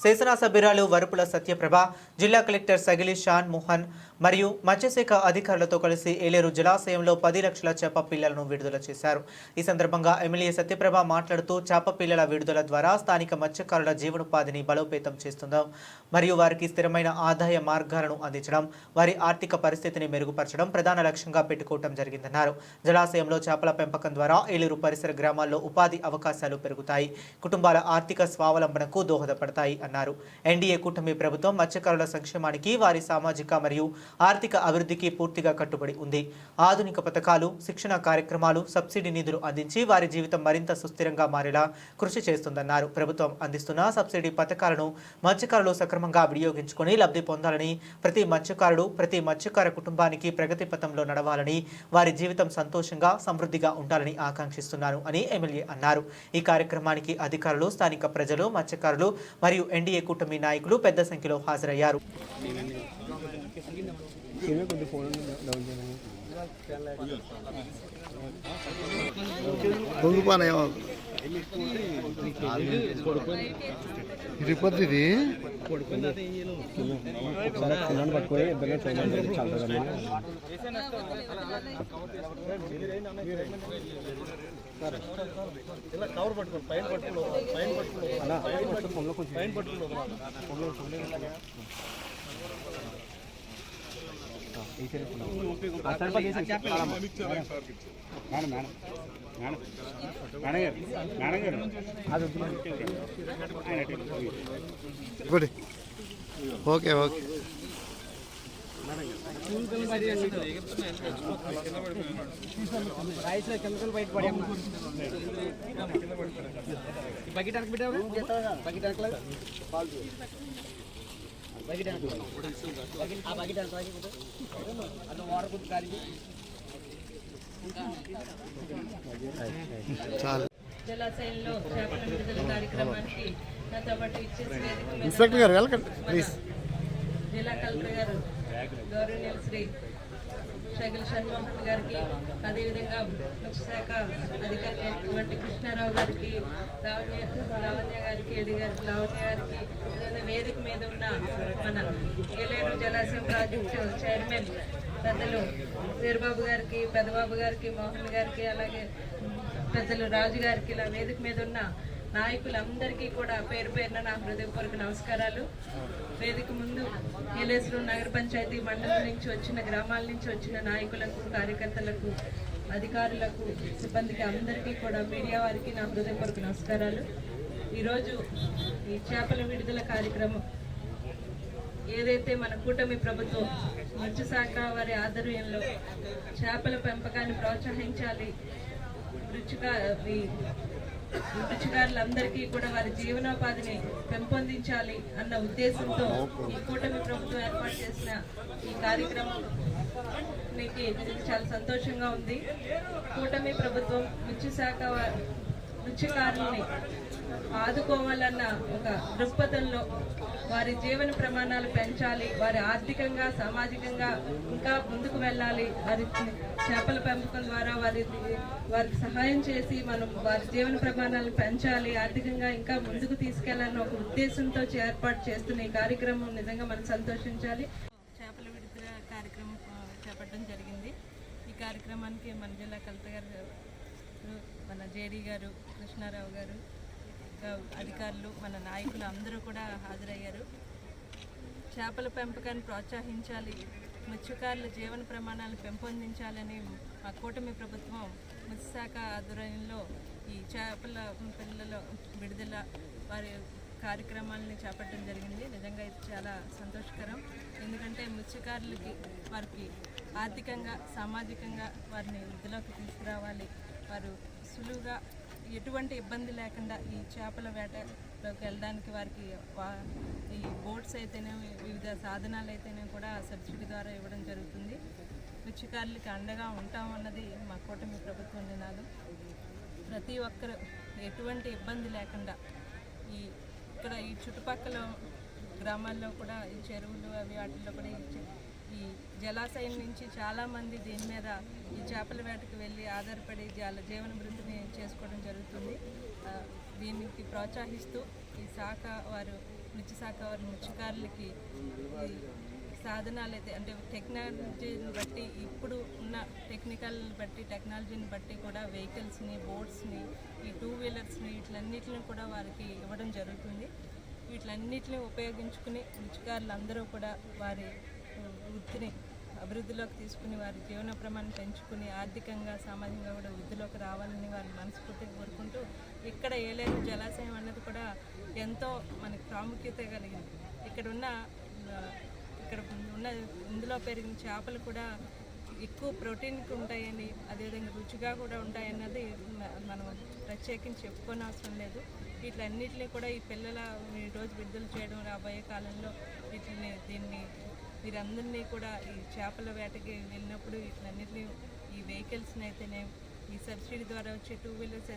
శాసనసభ్యురాలు వరుపుల సత్యప్రభ జిల్లా కలెక్టర్ సగిలి షాన్ మోహన్ మరియు మత్స్యశాఖ అధికారులతో కలిసి ఏలేరు జలాశయంలో పది లక్షల చేప పిల్లలను విడుదల చేశారు. ఈ సందర్భంగా ఎమ్మెల్యే సత్యప్రభ మాట్లాడుతూ చేప పిల్లల విడుదల ద్వారా స్థానిక మత్స్యకారుల జీవనోపాధిని బలోపేతం చేస్తుందాం మరియు వారికి స్థిరమైన ఆదాయ మార్గాలను అందించడం వారి ఆర్థిక పరిస్థితిని మెరుగుపరచడం ప్రధాన లక్ష్యంగా పెట్టుకోవటం జరిగిందన్నారు. జలాశయంలో చేపల పెంపకం ద్వారా ఏలూరు పరిసర గ్రామాల్లో ఉపాధి అవకాశాలు పెరుగుతాయి కుటుంబాల ఆర్థిక స్వావలంబనకు దోహదపడతాయి అన్నారు. ఎన్డీఏ కూటమి ప్రభుత్వం మత్స్యకారుల సంక్షేమానికి వారి సామాజిక మరియు ఆర్థిక అభివృద్ధికి పూర్తిగా కట్టుబడి ఉంది. ఆధునిక పథకాలు శిక్షణ కార్యక్రమాలు సబ్సిడీ నిధులు అందించి వారి జీవితం మరింత సుస్థిరంగా మారేలా కృషి చేస్తుందన్నారు. ప్రభుత్వం అందిస్తున్న సబ్సిడీ పథకాలను మత్స్యకారులు సక్రమంగా వినియోగించుకొని లబ్ధి పొందాలని ప్రతి మత్స్యకారుడు ప్రతి మత్స్యకార కుటుంబానికి ప్రగతి పథంలో నడవాలని వారి జీవితం సంతోషంగా సమృద్ధిగా ఉండాలని ఆకాంక్షిస్తున్నాను అని ఎమ్మెల్యే అన్నారు. ఈ కార్యక్రమానికి అధికారులు స్థానిక ప్రజలు మత్స్యకారులు మరియు ఎన్డీఏ కూటమి నాయకులు పెద్ద సంఖ్యలో హాజరయ్యారు. కొద్ది ఫోన్ డౌన్ చేయమని పొంగిపోనాయేమో తిరుపతి ఇది పిల్లల్ని పట్టుకొని ఇద్దరు చాలా మేడం మేడం మేడం గారు మేడం గారు అది ఇప్పుడు ఓకే ఓకే రైస్లో కెమికల్ బయట పడి బకెట్ అనక పెట్టావు బకెట్ అనకల జలాశయంలో చేపల విడుదల కార్యక్రమానికి నాతో పాటు ఇచ్చేసి వేదిక మీద ఇన్స్పెక్టర్ గారు వెళ్ళకండి ప్లీజ్ జిల్లా కలెక్టర్ గారు గౌరవనీయులు శ్రీ షగిల్ షణ్మోహన్ గారికి అదేవిధంగా మత్స్యశాఖ అధికారి కాబట్టి కృష్ణారావు గారికి లావణ్య లావణ్య గారికి ఎడి గారికి లావణ్య గారికి ఏదైనా వేదిక మీద ఉన్న మన ఏలేరు జలాశయం ప్రాజెక్టు చైర్మన్ పెద్దలు వీరబాబు గారికి పెద్దబాబు గారికి మోహన్ గారికి అలాగే పెద్దలు రాజు గారికి ఇలా వేదిక మీద ఉన్న నాయకులందరికీ కూడా పేరు పేరున నా హృదయపూర్వక నమస్కారాలు. వేదిక ముందు ఏలేశ్వరం నగర పంచాయతీ మండలం నుంచి వచ్చిన గ్రామాల నుంచి వచ్చిన నాయకులకు కార్యకర్తలకు అధికారులకు సిబ్బందికి అందరికీ కూడా మీడియా వారికి నా హృదయపూర్వక నమస్కారాలు. ఈరోజు ఈ చేపల విడుదల కార్యక్రమం ఏదైతే మన కూటమి ప్రభుత్వం మత్స్యశాఖ వారి ఆధ్వర్యంలో చేపల పెంపకాన్ని ప్రోత్సహించాలి రుచిగా ఈ రుచికారులందరికీ కూడా వారి జీవనోపాధిని పెంపొందించాలి అన్న ఉద్దేశంతో ఈ కూటమి ప్రభుత్వం ఏర్పాటు చేసిన ఈ కార్యక్రమం మీకు చాలా సంతోషంగా ఉంది. కూటమి ప్రభుత్వం మత్స్యశాఖ శాఖ మత్స్యకారుల్ని ఆదుకోవాలన్న ఒక దృక్పథంలో వారి జీవన ప్రమాణాలు పెంచాలి వారి ఆర్థికంగా సామాజికంగా ఇంకా ముందుకు వెళ్ళాలి. వారి చేపల పెంపకం ద్వారా వారి వారికి సహాయం చేసి మనం వారి జీవన ప్రమాణాలు పెంచాలి ఆర్థికంగా ఇంకా ముందుకు తీసుకెళ్ళాలన్న ఒక ఉద్దేశంతో ఏర్పాటు చేస్తున్న ఈ కార్యక్రమం నిజంగా మనం సంతోషించాలి చేపల విడుదల కార్యక్రమం ఆ, చేపట్టడం జరిగింది. ఈ కార్యక్రమానికి మన జిల్లా కలెక్టర్ గారు మన జేడీ గారు కృష్ణారావు గారు అధికారులు మన నాయకులు అందరూ కూడా హాజరయ్యారు. చేపల పెంపకాన్ని ప్రోత్సహించాలి మత్స్యకారుల జీవన ప్రమాణాలను పెంపొందించాలని మా కూటమి ప్రభుత్వం మత్స్యశాఖ ఆధ్వర్యంలో ఈ చేపల పిల్లల విడుదల వారి కార్యక్రమాలని చేపట్టడం జరిగింది. నిజంగా ఇది చాలా సంతోషకరం. ఎందుకంటే మత్స్యకారులకి వారికి ఆర్థికంగా సామాజికంగా వారిని వృద్ధిలోకి తీసుకురావాలి. వారు సులువుగా ఎటువంటి ఇబ్బంది లేకుండా ఈ చేపల వేటలోకి వెళ్ళడానికి వారికి వా- ఈ బోట్స్ అయితేనే వివిధ సాధనాలు అయితేనే కూడా సబ్సిడీ ద్వారా ఇవ్వడం జరుగుతుంది. మత్స్యకారులకి అండగా ఉంటాం అన్నది మా కూటమి ప్రభుత్వం నినాదం. ప్రతి ఒక్కరు ఎటువంటి ఇబ్బంది లేకుండా ఈ ఇక్కడ ఈ చుట్టుపక్కల గ్రామాల్లో కూడా ఈ చెరువులు అవి వాటిల్లో కూడా ఈ జలాశయం నుంచి చాలామంది దీని మీద ఈ చేపల వేటకు వెళ్ళి ఆధారపడి జల జీవన వృత్తిని చేసుకోవడం జరుగుతుంది. దీనికి ప్రోత్సహిస్తూ ఈ శాఖ వారు మత్స్యశాఖ వారి మృత్యుకారులకి ఈ సాధనాలు అయితే అంటే టెక్నాలజీని బట్టి ఇప్పుడు ఉన్న టెక్నికల్ బట్టి టెక్నాలజీని బట్టి కూడా వెహికల్స్ని బోట్స్ని ఈ టూ వీలర్స్ని వీటిలన్నిటిని కూడా వారికి ఇవ్వడం జరుగుతుంది. వీటిలన్నిటిని ఉపయోగించుకుని రుచికారులు అందరూ కూడా వారి వృత్తిని అభివృద్ధిలోకి తీసుకుని వారి జీవన ప్రమాణం పెంచుకుని ఆర్థికంగా సామాజికంగా కూడా వృద్ధిలోకి రావాలని వారి మనస్ఫూర్తిగా కోరుకుంటూ ఇక్కడ ఏలేరు జలాశయం అన్నది కూడా ఎంతో మనకి ప్రాముఖ్యత కలిగింది. ఇక్కడ ఉన్న ఇక్కడ ఉన్న ఇందులో పెరిగిన చేపలు కూడా ఎక్కువ ప్రోటీన్కి ఉంటాయని అదేవిధంగా రుచిగా కూడా ఉంటాయన్నది మనం ప్రత్యేకించి చెప్పుకోని అవసరం లేదు. వీటిలన్నిటిని కూడా ఈ పిల్లల ఈ రోజు విడుదల చేయడం రాబోయే కాలంలో వీటిని దీన్ని మీరందరినీ కూడా ఈ చేపల వేటకి వెళ్ళినప్పుడు వీటిలన్నింటినీ ఈ వెహికల్స్ని అయితేనే ఈ సబ్సిడీ ద్వారా వచ్చే టూ వీలర్స్